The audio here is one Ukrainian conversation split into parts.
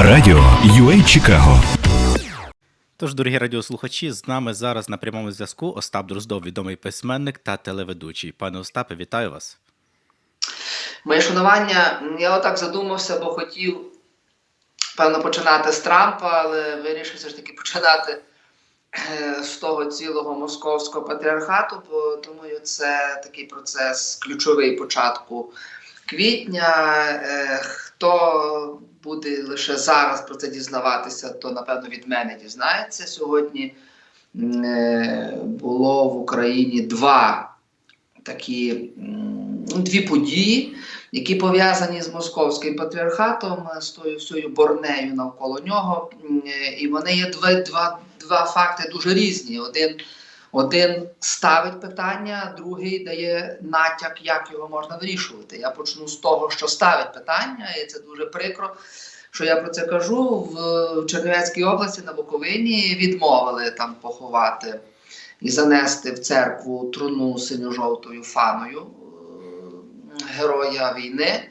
Радіо UA Чикаго. Тож, дорогі радіослухачі, з нами зараз на прямому зв'язку Остап Дроздов, відомий письменник та телеведучий. Пане Остапе, вітаю вас. Моє шанування, я отак задумався, бо хотів, певно, починати з Трампа, але вирішив все ж таки починати е, з того цілого московського патріархату, бо думаю, це такий процес ключовий початку квітня. Е, Хто буде лише зараз про це дізнаватися, то напевно від мене дізнається. Сьогодні е, було в Україні два такі ну, дві події, які пов'язані з московським патріархатом, е, з тою всією борнею навколо нього. І вони є два, два, два факти дуже різні. Один, один ставить питання, другий дає натяк, як його можна вирішувати. Я почну з того, що ставить питання, і це дуже прикро. Що я про це кажу в Чернівецькій області на Буковині відмовили там поховати і занести в церкву труну синьо-жовтою фаною е, героя війни.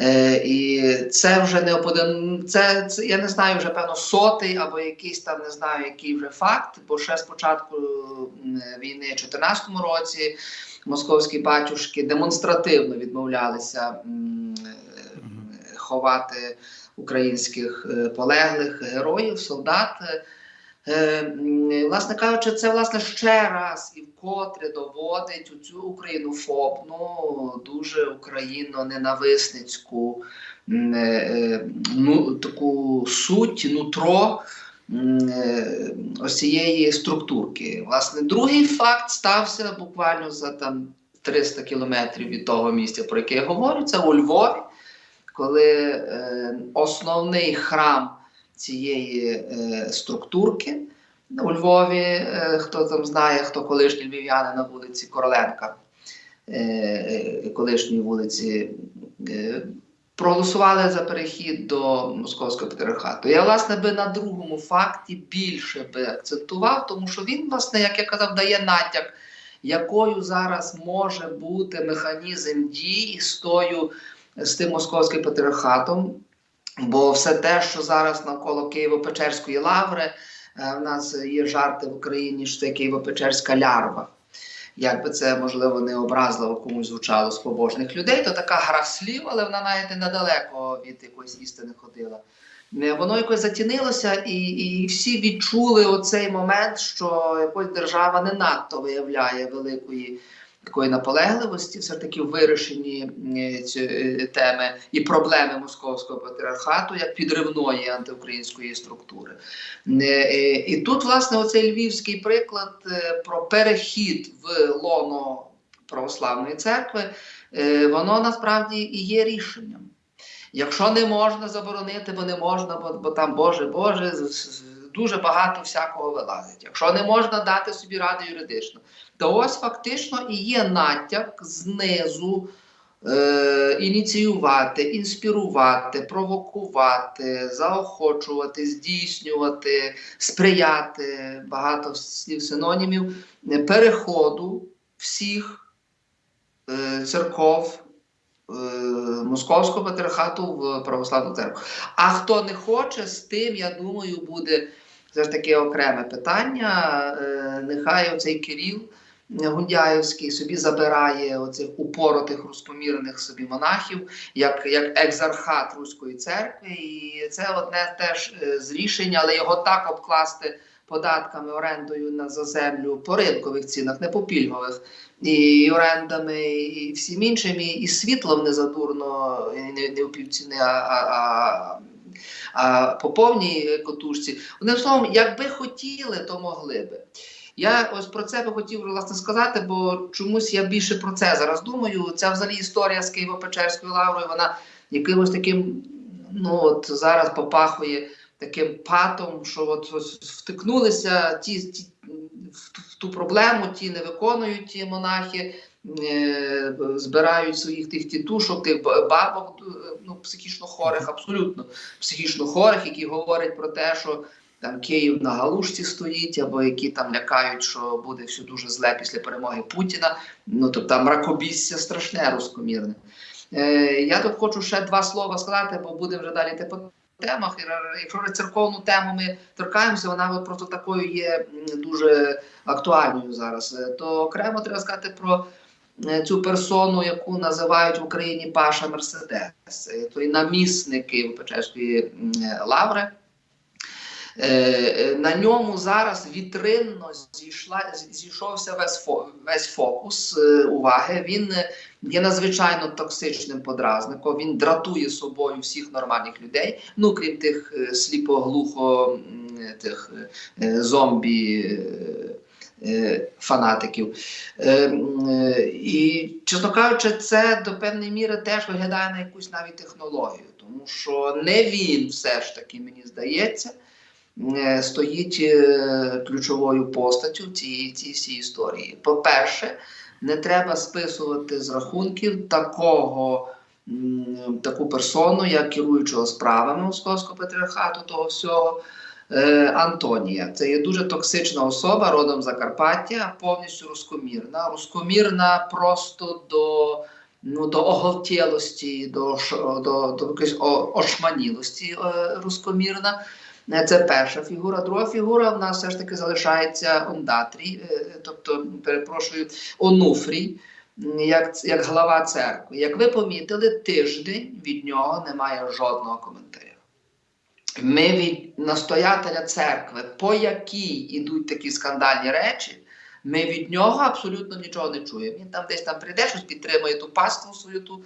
Е, і це вже не один. Це, це я не знаю, вже певно сотий або якийсь там не знаю, який вже факт. Бо ще з початку війни, в 2014 році, московські батюшки демонстративно відмовлялися м, ховати українських е, полеглих героїв, солдат. Е, Власне кажучи, це власне ще раз і вкотре доводить у цю українофобну, дуже україно-ненависницьку е, е, ну, таку суть, нутро ось цієї структурки. Власне, другий факт стався буквально за там 300 кілометрів від того місця, про яке я говорю, це у Львові, коли основний храм цієї е, структурки у Львові, е, хто там знає, хто колишні львів'яни на вулиці Короленка, е, колишньої вулиці, проголосували за перехід до московського патріархату. Я, власне, би на другому факті більше би акцентував, тому що він, власне, як я казав, дає натяк, якою зараз може бути механізм дій з тою, з тим московським патріархатом. Бо все те, що зараз навколо Києво-Печерської лаври, е, в нас є жарти в Україні, що це Києво-Печерська лярва. Як би це можливо не образливо комусь звучало з побожних людей, то така гра слів, але вона навіть недалеко від якоїсь істини ходила. Воно якось затінилося, і, і всі відчули оцей момент, що якось держава не надто виявляє великої такої наполегливості, все таки в вирішенні е, теми і проблеми московського патріархату як підривної антиукраїнської структури. Е, е, І тут, власне, оцей львівський приклад е, про перехід в лоно православної церкви, е, воно насправді і є рішенням. Якщо не можна заборонити, бо не можна, бо, бо там Боже, Боже, дуже багато всякого вилазить. Якщо не можна дати собі ради юридично, то ось фактично і є натяк знизу е, ініціювати, інспірувати, провокувати, заохочувати, здійснювати, сприяти багато слів синонімів переходу всіх е, церков е, Московського патріархату в православну церкву. А хто не хоче, з тим, я думаю, буде все ж таки окреме питання. Е, Нехай оцей Кирил Гундяєвський собі забирає оцих упоротих розпомірених собі монахів як, як екзархат Руської церкви. І це одне теж е, з рішень, але його так обкласти податками, орендою на за землю по ринкових цінах, не по пільгових, і орендами, і всім іншим, і, і світлом не задурно, і не, не в півціни, а, а, а, по повній котушці. Одним словом, якби хотіли, то могли би. Я ось про це би хотів власне сказати, бо чомусь я більше про це зараз думаю. Ця взагалі історія з Києво-Печерською лаврою, вона якимось таким, ну от зараз попахує таким патом, що от втикнулися ті, ті в, ту- проблему, ті не виконують ті монахи, е, збирають своїх тих тітушок, тих бабок е, ну, психічно хворих, абсолютно психічно хворих, які говорять про те, що там Київ на галушці стоїть, або які там лякають, що буде все дуже зле після перемоги Путіна. Ну тобто там мракобісся страшне рускомірне. Е, я тут хочу ще два слова сказати, бо будемо вже далі по темах, якщо церковну тему ми торкаємося, вона от просто такою є дуже актуальною зараз. Е, То окремо треба сказати про е, цю персону, яку називають в Україні Паша Мерседес, той намісник Києво-Печерської лаври. Е, е, На ньому зараз вітринно зійшла, зійшовся весь, фокус е, уваги. Він е, є надзвичайно токсичним подразником. Він дратує собою всіх нормальних людей. Ну крім тих е, сліпо-глухо тих е, зомбі. Е, Фанатиків. Е, е, І, чесно кажучи, це до певної міри теж виглядає на якусь навіть технологію, тому що не він все ж таки, мені здається, стоїть ключовою постаттю цієї всій історії. По-перше, не треба списувати з рахунків такого. Таку персону, як керуючого справами Московського патріархату, того всього е, Антонія. Це є дуже токсична особа, родом Закарпаття, повністю рускомірна. Рускомірна просто до, ну, до оголтілості, до, до, до якоїсь ошманілості е, рускомірна. Е, Це перша фігура. Друга фігура в нас все ж таки залишається Ондатрій, е, тобто, перепрошую, Онуфрій, як, як глава церкви. Як ви помітили, тиждень від нього немає жодного коментаря. Ми від настоятеля церкви, по якій ідуть такі скандальні речі, ми від нього абсолютно нічого не чуємо. Він там десь там прийде, щось підтримує ту паству свою ту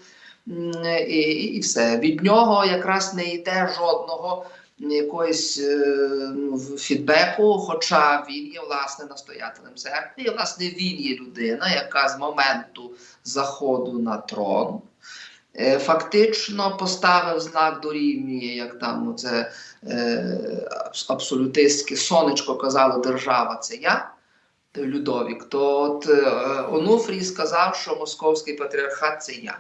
і, і, все. Від нього якраз не йде жодного якоїсь е, ну, фідбеку, хоча він є власне настоятелем церкви, і власне він є людина, яка з моменту заходу на трон. Е, Фактично поставив знак дорівнює, як там це е, абсолютистське сонечко казало, держава це я, Людовік. То от е, Онуфрій сказав, що московський патріархат це я.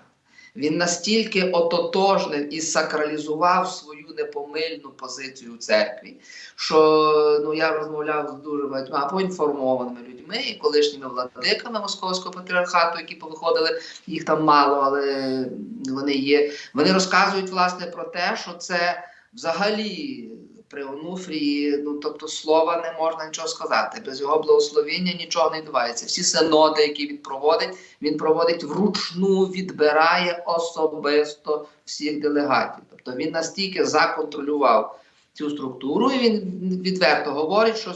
Він настільки ототожнив і сакралізував свою непомильну позицію у церкві, що ну я розмовляв з дуже багатьма поінформованими людьми і колишніми владиками московського патріархату, які повиходили, їх там мало, але вони є. Вони розказують власне про те, що це взагалі при Онуфрії, ну тобто слова не можна нічого сказати. Без його благословення нічого не відбувається. Всі синоди, які він проводить, він проводить вручну, відбирає особисто всіх делегатів. Тобто він настільки законтролював цю структуру, і він відверто говорить, що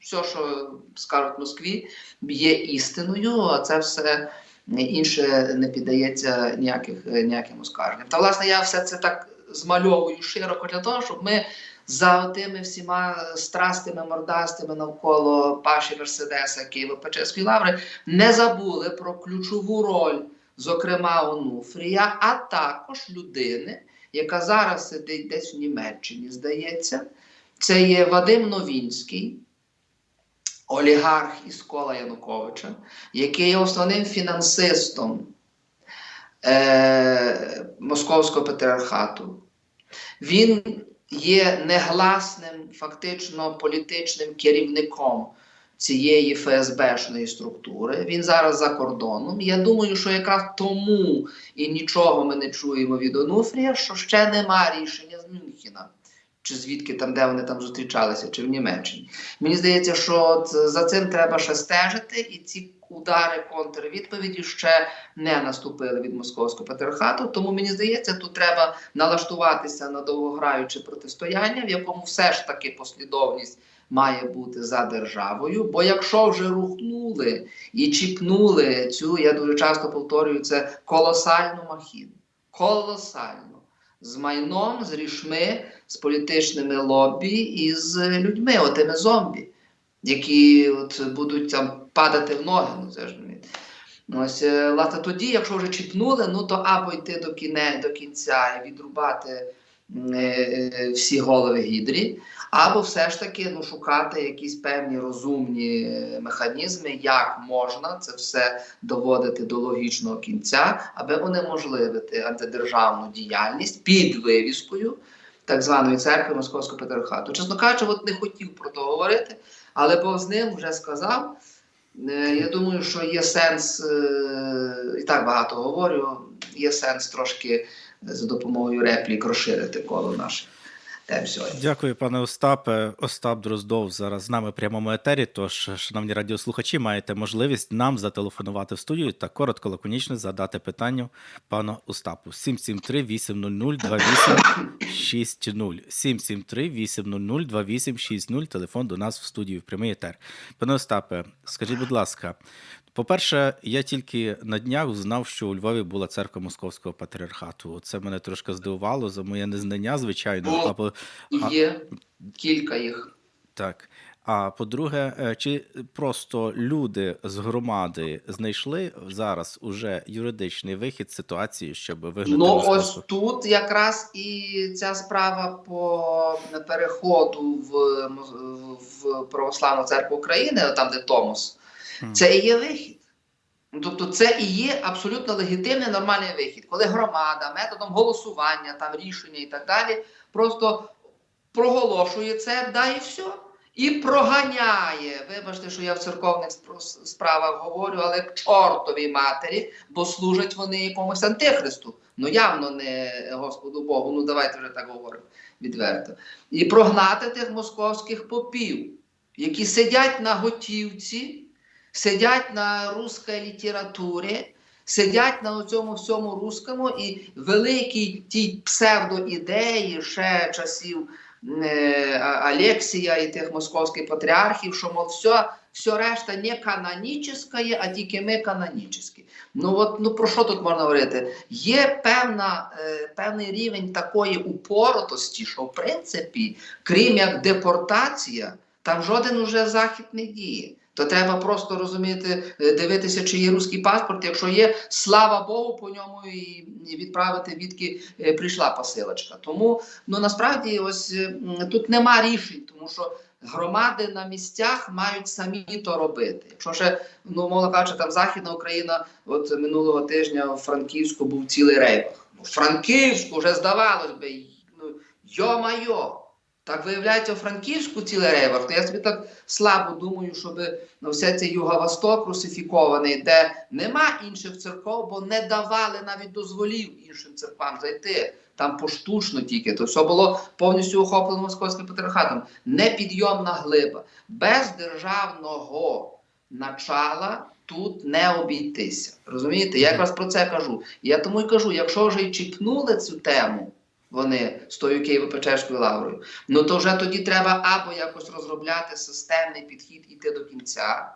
все, що скажуть в Москві, є істиною, а це все інше не піддається ніяких, ніяким оскарженням. Та власне я все це так змальовую широко для того, щоб ми за тими всіма страстими мордастими навколо Паші Мерседеса Києво-Печерської лаври не забули про ключову роль, зокрема Онуфрія, а також людини, яка зараз сидить десь в Німеччині, здається. Це є Вадим Новінський, олігарх із кола Януковича, який є основним фінансистом е, Московського патріархату. Він є негласним, фактично політичним керівником цієї ФСБшної структури. Він зараз за кордоном. Я думаю, що якраз тому і нічого ми не чуємо від Онуфрія, що ще нема рішення з Мюнхена. Чи звідки там, де вони там зустрічалися, чи в Німеччині. Мені здається, що за цим треба ще стежити, і ці удари контрвідповіді ще не наступили від московського патріархату. Тому мені здається, тут треба налаштуватися на довгограюче протистояння, в якому все ж таки послідовність має бути за державою. Бо якщо вже рухнули і чіпнули цю, я дуже часто повторюю, це колосальну махіну. Колосальну. З майном, з рішми, з політичними лобі і з людьми, отими зомбі, які от будуть там падати в ноги. Ну, це ж ну, Ось, е, власне, тоді, якщо вже чіпнули, ну то або йти до кіне, до кінця і відрубати е, е, всі голови гідрі, або все ж таки ну, шукати якісь певні розумні механізми, як можна це все доводити до логічного кінця, аби унеможливити антидержавну діяльність під вивіскою так званої церкви Московського патріархату. Чесно кажучи, от не хотів про то говорити, але Бог з ним вже сказав. Е, Я думаю, що є сенс, е, і так багато говорю, є сенс трошки за допомогою реплік розширити коло наше. Дякую, пане Остапе. Остап Дроздов зараз з нами в прямому етері. Тож, шановні радіослухачі, маєте можливість нам зателефонувати в студію та коротко лаконічно задати питання пану Остапу. 773 800 2860 773 800 2860 Телефон до нас в студію в прямий етер. Пане Остапе, скажіть, будь ласка. По-перше, я тільки на днях знав, що у Львові була церква Московського патріархату. Це мене трошки здивувало за моє незнання, звичайно. Було. Або І А- є кілька їх. так. А по-друге, е, чи просто люди з громади знайшли зараз уже юридичний вихід ситуації, щоб вигнати Ну, ось тут якраз і ця справа по переходу в, в Православну церкву України, там, де Томос. Це і є вихід. Ну, Тобто це і є абсолютно легітимний нормальний вихід, коли громада методом голосування, там рішення і так далі, просто проголошує це, да і все. І проганяє. Вибачте, що я в церковних справах говорю, але к чортовій матері, бо служать вони якомусь антихристу. Ну явно не Господу Богу. Ну давайте вже так говоримо відверто. І прогнати тих московських попів, які сидять на готівці, сидять на русській літературі, сидять на цьому всьому русскому і великій тій псевдоідеї ще часів е, Алексія і тих московських патріархів, що мов все, все решта не канонічне, а тільки ми канонічні. Ну от ну про що тут можна говорити? Є певна, е, певний рівень такої упоротості, що в принципі, крім як депортація, там жоден уже захід не діє. То треба просто розуміти, е, дивитися, чи є руський паспорт. Якщо є, слава Богу, по ньому і відправити, відки е, прийшла посилочка. Тому ну насправді ось е, тут нема рішень, тому що громади на місцях мають самі то робити. Якщо ще ну мовно кажучи, там Західна Україна, от минулого тижня в Франківську був цілий рейвах. Ну, Франківську вже здавалось би, ну йо-майо. Так виявляється, у Франківську цілий рейвах, то я собі так слабо думаю, щоб ну, все цей Юго-Восток русифікований, де нема інших церков, бо не давали навіть дозволів іншим церквам зайти. Там поштучно тільки, то все було повністю охоплено московським патріархатом. Непідйомна глиба. Без державного начала тут не обійтися. Розумієте? Я якраз про це кажу. Я тому й кажу: якщо вже й чіпнули цю тему, вони з тою Києво-Печерською лаврою, ну то вже тоді треба або якось розробляти системний підхід іти до кінця,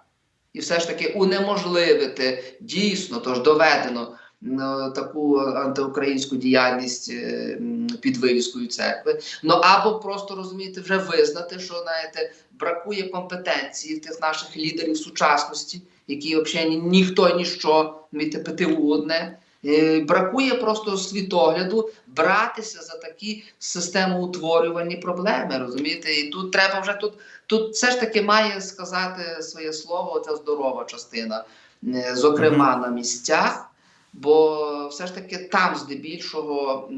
і все ж таки унеможливити дійсно, тож доведено ну, таку антиукраїнську діяльність е, під вивіскою церкви. Ну або просто розумієте, вже визнати, що знаєте, бракує компетенції тих наших лідерів сучасності, які взагалі ні, ніхто ніщо, міте ПТУ одне. Е, Бракує просто світогляду братися за такі системоутворювані проблеми. Розумієте, і тут треба вже тут, тут все ж таки має сказати своє слово, ця здорова частина, е, зокрема на місцях. Бо все ж таки там здебільшого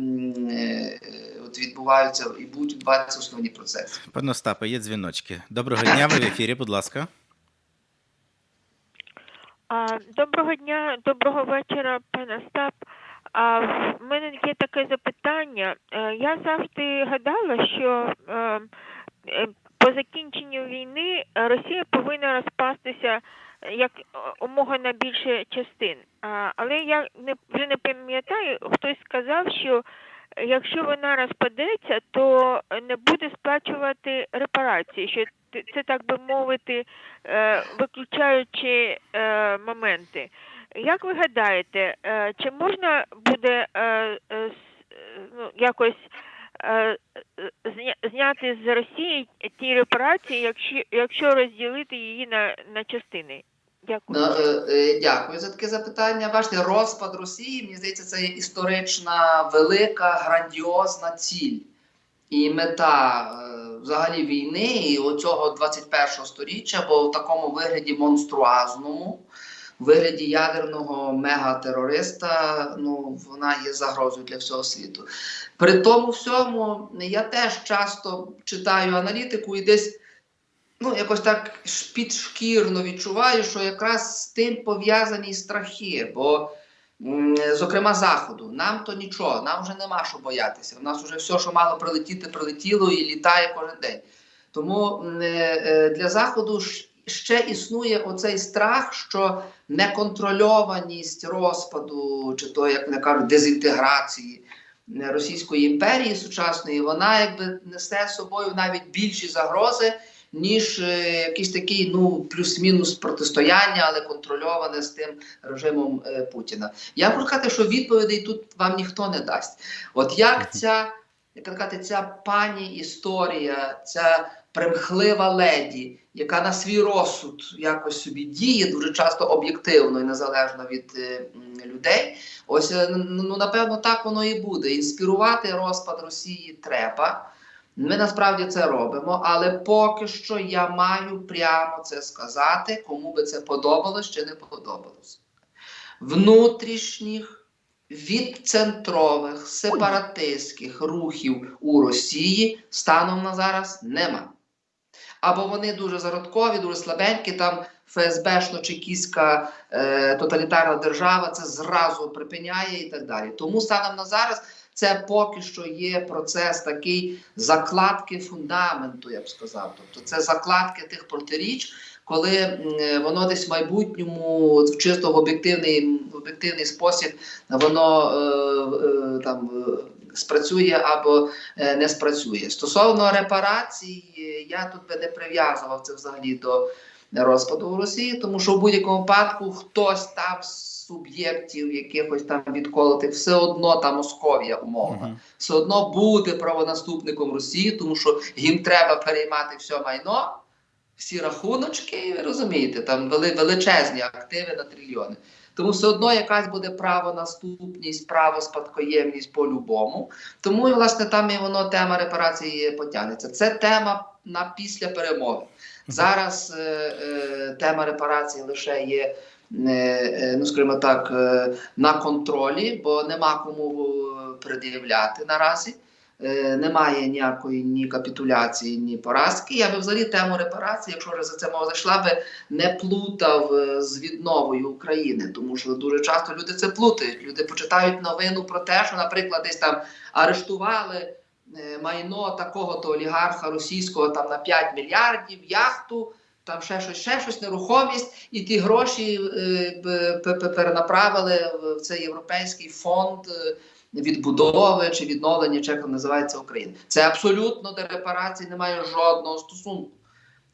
е, от відбуваються і будуть відбуватися основні процеси. Пане Остапе, є дзвіночки. Доброго дня, ви в ефірі, будь ласка. Доброго дня, доброго вечора, пане Остап. А в мене є таке запитання. Е, Я завжди гадала, що е, е, по закінченню війни Росія повинна розпастися як умога на більше частин. Але я не вже не пам'ятаю, хтось сказав, що якщо вона розпадеться, то не буде сплачувати репарації, що це так би мовити, е, виключаючи е, моменти. Як ви гадаєте, е, чи можна буде ну, якось зняти з Росії ті репарації, якщо, якщо розділити її на, на частини? Дякую. Дякую за таке запитання. Бачите, розпад Росії, мені здається, це історична, велика, грандіозна ціль. І мета е, взагалі війни і оцього 21-го сторіччя, бо в такому вигляді монструазному, вигляді ядерного мегатерориста, ну, вона є загрозою для всього світу. При тому всьому я теж часто читаю аналітику і десь ну, якось так підшкірно відчуваю, що якраз з тим пов'язані страхи. Бо зокрема Заходу. Нам то нічого, нам вже нема що боятися. У нас вже все, що мало прилетіти, прилетіло і літає кожен день. Тому е, е, для Заходу ще існує оцей страх, що неконтрольованість розпаду, чи то, як вони кажуть, дезінтеграції Російської імперії сучасної, вона якби несе з собою навіть більші загрози, ніж е, якийсь такий ну плюс-мінус протистояння, але контрольоване з тим режимом е, Путіна. Я можу сказати, що відповідей тут вам ніхто не дасть. От як ця, як сказати, ця пані історія, ця примхлива леді, яка на свій розсуд якось собі діє дуже часто об'єктивно і незалежно від е, людей. Ось е, ну, напевно так воно і буде. Інспірувати розпад Росії треба. Ми насправді це робимо, але поки що я маю прямо це сказати, кому би це подобалось чи не подобалось. Внутрішніх відцентрових сепаратистських рухів у Росії станом на зараз нема. Або вони дуже зародкові, дуже слабенькі, там ФСБшно-чекістська е, тоталітарна держава це зразу припиняє і так далі. Тому станом на зараз це поки що є процес такий закладки фундаменту, я б сказав. Тобто це закладки тих протиріч, коли воно десь в майбутньому в чисто в об'єктивний, об'єктивний спосіб воно е, е, там е, спрацює або е, не спрацює. Стосовно репарацій, е, я тут би не прив'язував це взагалі до розпаду в Росії, тому що в будь-якому випадку хтось там суб'єктів якихось там відколотих, все одно та Московія умовна, Мгм. все одно буде правонаступником Росії, тому що їм треба переймати все майно, всі рахуночки, і ви розумієте, там вели, величезні активи на трильйони. Тому все одно якась буде правонаступність, правоспадкоємність по-любому. Тому, і, власне, там і воно тема репарації потягнеться. Це тема на після перемоги. Зараз е, е, тема репарації лише є, ну скажімо так, е, на контролі, бо нема кому е, пред'являти наразі. Е, немає ніякої ні капітуляції, ні поразки. Я би взагалі тему репарації, якщо вже за це мова зайшла, би не плутав е, з відновою України, тому що дуже часто люди це плутають. Люди почитають новину про те, що, наприклад, десь там арештували е, майно такого-то олігарха російського там на 5 мільярдів, яхту. Там ще щось, ще щось, нерухомість, і ті гроші е, перенаправили в цей європейський фонд е, відбудови чи відновлення, чи як називається України. Це абсолютно до репарацій немає жодного стосунку.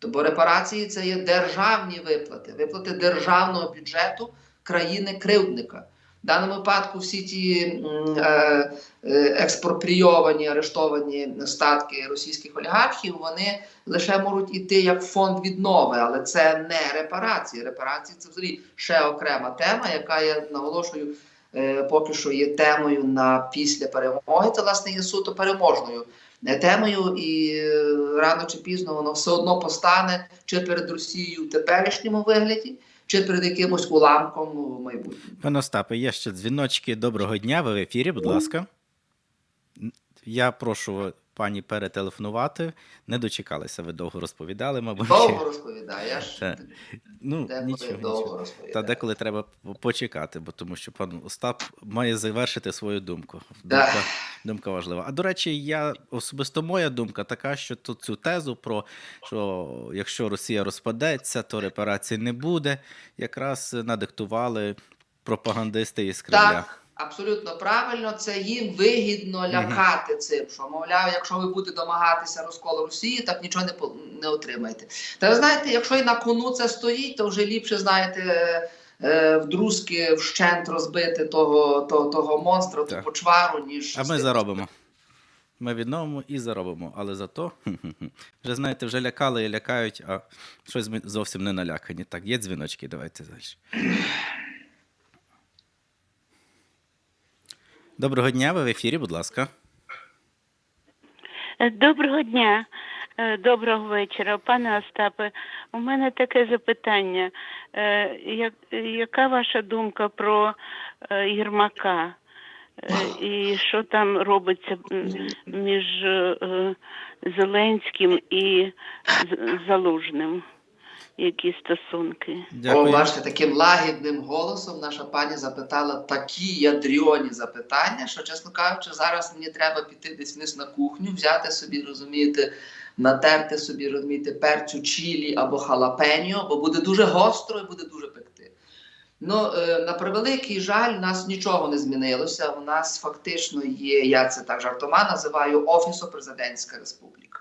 Бо репарації це є державні виплати, виплати державного бюджету країни-кривдника. В даному випадку всі ті е, е, експропрійовані, арештовані статки російських олігархів, вони лише можуть іти як фонд віднови, але це не репарації. Репарації це взагалі ще окрема тема, яка я наголошую е, поки що є темою на після перемоги. Це власне є суто переможною темою, і рано чи пізно воно все одно постане чи перед Росією в теперішньому вигляді, чи перед якимось уламком в майбутньому. Пане Остапе, є ще дзвіночки. Доброго дня, ви в ефірі, будь ласка. Я прошу пані перетелефонувати. Не дочекалися, ви довго розповідали, мабуть. Довго розповідаєш. Так. Ну, Деколи нічого, довго нічого. Та деколи треба почекати, бо тому що пан Остап має завершити свою думку. Да. Думка, думка важлива. А до речі, я особисто моя думка така, що тут цю тезу про що якщо Росія розпадеться, то репарацій не буде. Якраз надиктували пропагандисти із Кремля. Так, абсолютно правильно. Це їм вигідно лякати цим, що мовляв, якщо ви будете домагатися розколу Росії, так нічого не не отримаєте. Та ви знаєте, якщо і на кону це стоїть, то вже ліпше знаєте. е, е, Вдрузки вщент розбити того, того, того монстра, ту почвару, ніж А ми заробимо. Ми відновимо і заробимо. Але зато вже знаєте, вже лякали і лякають, а щось ми зовсім не налякані. Так, є дзвіночки, давайте далі. Доброго дня, ви в ефірі, будь ласка. Е, Доброго дня, Е, доброго вечора, пане Остапе. У мене таке запитання. Е, Яка ваша думка про Єрмака? І що там робиться між Зеленським і Залужним? Які стосунки? О, бачите, таким лагідним голосом наша пані запитала такі ядріоні запитання, що, чесно кажучи, зараз мені треба піти десь вниз на кухню, взяти собі, розумієте, натерти собі, розумієте, перцю чілі або халапеньо, бо буде дуже гостро і буде дуже пекти. Ну, е, на превеликий жаль, у нас нічого не змінилося. У нас фактично є, я це так жартома називаю Офісо-Президентська Республіка,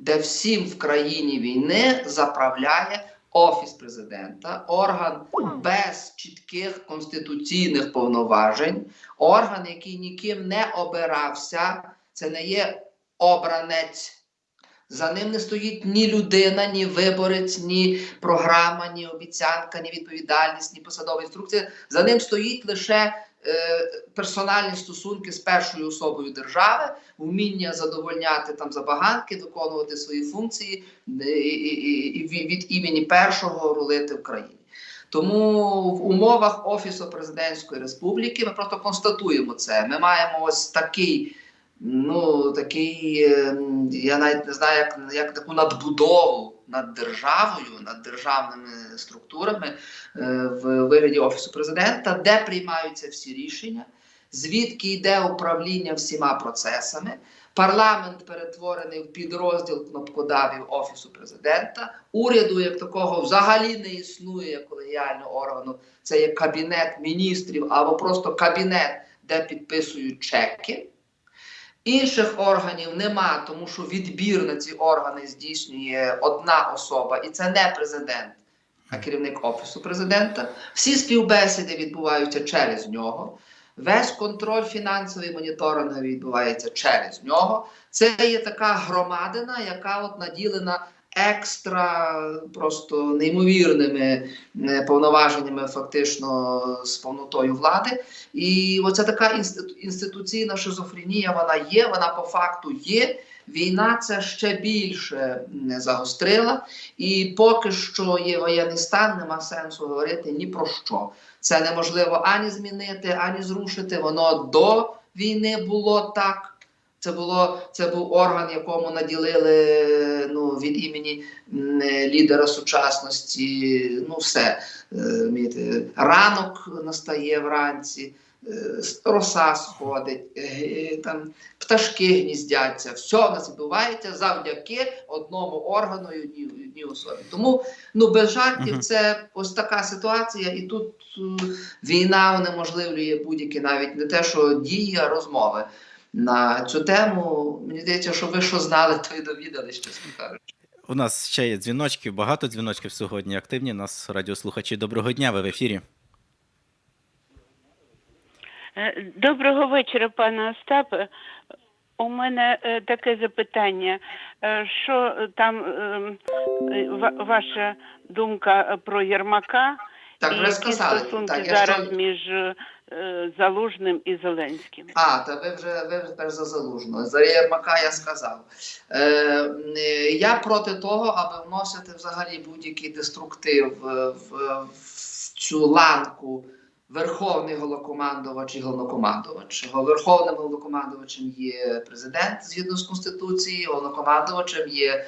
де всім в країні війни заправляє Офіс президента, орган без чітких конституційних повноважень, орган, який ніким не обирався, це не є обранець. За ним не стоїть ні людина, ні виборець, ні програма, ні обіцянка, ні відповідальність, ні посадова інструкція. За ним стоїть лише персональні стосунки з першою особою держави, вміння задовольняти там забаганки, виконувати свої функції е, і, від імені першого рулити в країні. Тому в умовах Офісу президентської республіки ми просто констатуємо це. Ми маємо ось такий, ну такий, е, я навіть не знаю, як, як таку надбудову над державою, над державними структурами е, в вигляді Офісу президента, де приймаються всі рішення, звідки йде управління всіма процесами. Парламент перетворений в підрозділ кнопкодавів Офісу президента. Уряду як такого взагалі не існує колегіального органу. Це є кабінет міністрів або просто кабінет, де підписують чеки. Інших органів нема, тому що відбір на ці органи здійснює одна особа, і це не президент, а керівник офісу президента. Всі співбесіди відбуваються через нього. Весь контроль фінансовий моніторинг відбувається через нього. Це є така громадина, яка от наділена екстра просто неймовірними е, повноваженнями, фактично з повнотою влади. І оця така інститу- інституційна шизофренія, вона є, вона по факту є. Війна це ще більше м, загострила, і поки що є воєнний стан, нема сенсу говорити ні про що. Це неможливо ані змінити, ані зрушити. Воно до війни було так. Це було це був орган, якому наділили ну, від імені лідера сучасності. Ну, все Е, ранок настає вранці, е, роса сходить, е, там пташки гніздяться. Все у нас відбувається завдяки одному органу і одній, одній особі. Тому ну без жартів, це ось така ситуація, і тут війна унеможливлює будь-які навіть не те, що дії, а розмови. На цю тему мені здається, що ви що знали, то й довідались, чесно кажучи. У нас ще є дзвіночки, багато дзвіночків сьогодні активні. Нас радіослухачі. Доброго дня, ви в ефірі. Е, Доброго вечора, пане Остапе. У мене е, таке запитання. Е, Що там е, е, ва- ваша думка про Єрмака Так, і ви які сказали. стосунки Так, я зараз що... між Залужним і Зеленським? А, та ви вже ви вже тепер за залужного. За Єрмака я сказав. Е, е, я проти того, аби вносити взагалі будь-який деструктив е, в, в цю ланку Верховний головнокомандувач і головнокомандувач. Верховним головнокомандувачем є президент згідно з Конституцією, головнокомандувачем є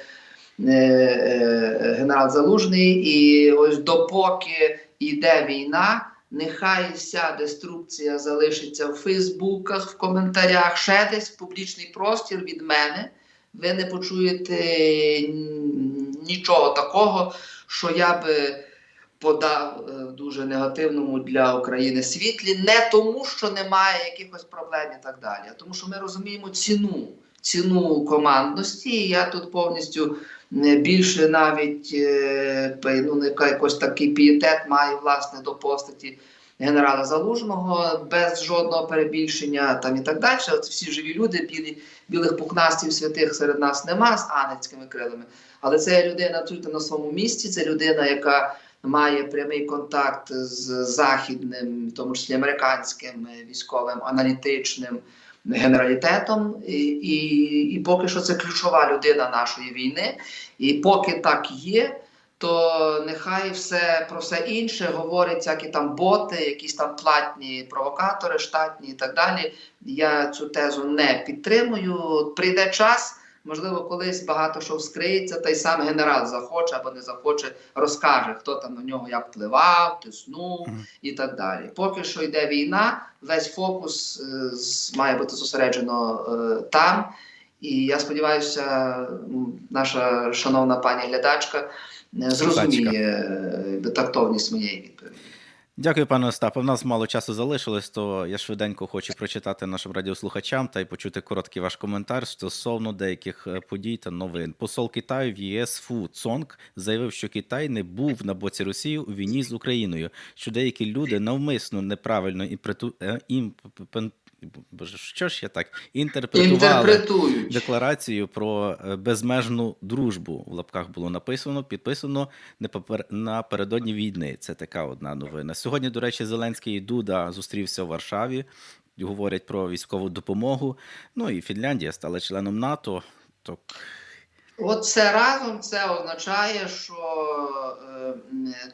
е, е, генерал Залужний. І ось допоки йде війна. Нехай вся деструкція залишиться в Фейсбуках, в коментарях, ще десь в публічний простір від мене. Ви не почуєте нічого такого, що я би подав е, дуже негативному для України світлі, не тому, що немає якихось проблем і так далі, а тому, що ми розуміємо ціну, ціну командності. І я тут повністю е, більше навіть е, ну, не якось такий пієтет маю власне до постаті генерала Залужного без жодного перебільшення там і так далі. От всі живі люди, білі, білих пухнастів святих серед нас нема з анецькими крилами. Але це людина тут на своєму місці, це людина, яка має прямий контакт з західним, в тому числі американським військовим аналітичним генералітетом, і, і, і поки що це ключова людина нашої війни. І поки так є, то нехай все про все інше говорять всякі там боти, якісь там платні провокатори, штатні і так далі. Я цю тезу не підтримую. Прийде час, Можливо, колись багато що вскриється, та й сам генерал захоче або не захоче, розкаже, хто там на нього як впливав, тиснув і так далі. Поки що йде війна, весь фокус е, має бути зосереджено е, там. І я сподіваюся, наша шановна пані глядачка е, зрозуміє е, тактовність моєї відповіді. Дякую, пане Остапе. У нас мало часу залишилось, то я швиденько хочу прочитати нашим радіослухачам та й почути короткий ваш коментар стосовно деяких е, подій та новин. Посол Китаю в ЄС Фу Цонг заявив, що Китай не був на боці Росії у війні з Україною, що деякі люди навмисно неправильно імпрету... е, імп... пен- Боже, що ж я так інтерпретували декларацію про е, безмежну дружбу. В лапках було написано, підписано напередодні війни. Це така одна новина. Сьогодні, до речі, Зеленський і Дуда зустрівся в Варшаві. Говорять про військову допомогу. Ну і Фінляндія стала членом НАТО. То От це разом це означає, що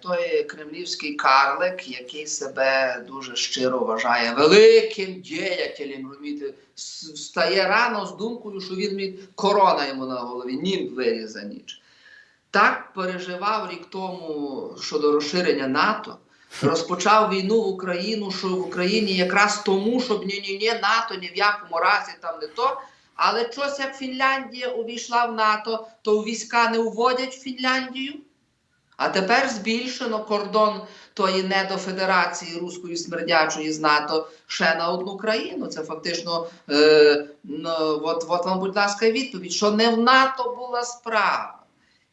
той кремлівський карлик, який себе дуже щиро вважає великим діятелем, розумієте, с- встає рано з думкою, що він міг корона йому на голові, нім виріс за ніч. Так переживав рік тому щодо розширення НАТО. Розпочав війну в Україну, що в Україні якраз тому, щоб ні-ні-ні, НАТО ні в якому разі там не то. Але щось як Фінляндія увійшла в НАТО, то війська не уводять Фінляндію. А тепер збільшено кордон тої недофедерації руської смердячої з НАТО ще на одну країну. Це фактично, е, ну, от, от вам, будь ласка, відповідь, що не в НАТО була справа.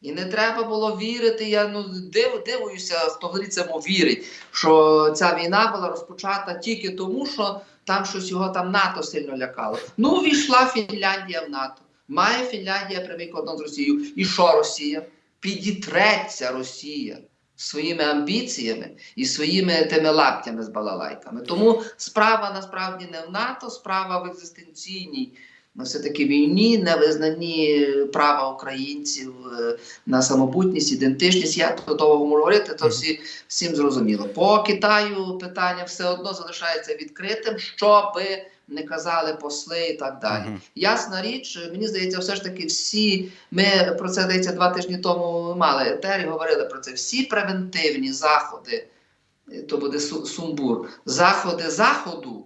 І не треба було вірити. Я ну див, дивуюся, хто цьому вірить, що ця війна була розпочата тільки тому, що там щось його там НАТО сильно лякало. Ну, війшла Фінляндія в НАТО. Має Фінляндія прямий кордон з Росією. І що Росія? Підітреться Росія своїми амбіціями і своїми тими лаптями з балалайками. Тому справа насправді не в НАТО, справа в екзистенційній. ну, Все-таки війні, невизнанні права українців е, на самобутність, ідентичність. Я до того можу говорити, то всі, всім зрозуміло. По Китаю питання все одно залишається відкритим, що би не казали посли і так далі. Мгм. Ясна річ, мені здається, все ж таки всі ми про це здається два тижні тому мали етері, говорили про це. Всі превентивні заходи, то буде сумбур, заходи заходу.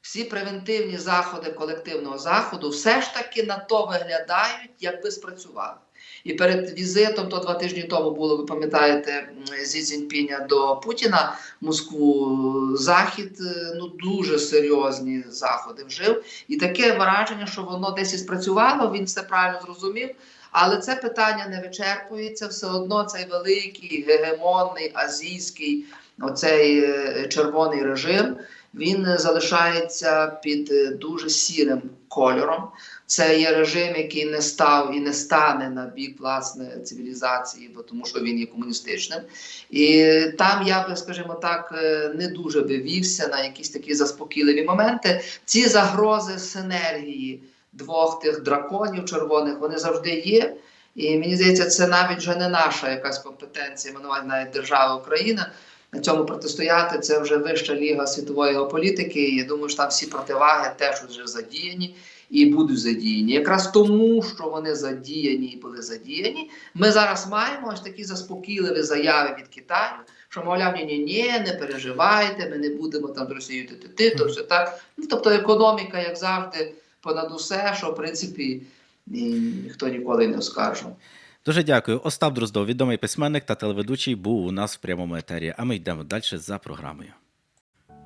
Всі превентивні заходи колективного заходу все ж таки на то виглядають, якби спрацювали. І перед візитом, то два тижні тому було, ви пам'ятаєте, зі Цзіньпіня до Путіна Москву Захід е, ну дуже серйозні заходи вжив. І таке враження, що воно десь і спрацювало, він все правильно зрозумів. Але це питання не вичерпується. Все одно цей великий гегемонний азійський, оцей е, червоний режим, він е, залишається під е, дуже сірим кольором. Це є режим, який не став і не стане на бік власне цивілізації, бо тому що він є комуністичним. І там я би, скажімо так, е, не дуже би вівся на якісь такі заспокійливі моменти. Ці загрози синергії двох тих драконів червоних вони завжди є. І мені здається, це навіть вже не наша якась компетенція, іменувати навіть держава Україна. На цьому протистояти це вже вища ліга світової геополітики. І я думаю, що там всі противаги теж вже задіяні і будуть задіяні. Якраз тому, що вони задіяні і були задіяні, ми зараз маємо ось такі заспокійливі заяви від Китаю, що мовляв, ні, ні, ні, не переживайте, ми не будемо там з Росією ти то все так. Ну тобто економіка, як завжди, понад усе, що в принципі ні- ніхто ніколи не оскаржував. дуже дякую. Остап Дроздов, відомий письменник та телеведучий, був у нас в прямому етері. А ми йдемо далі за програмою.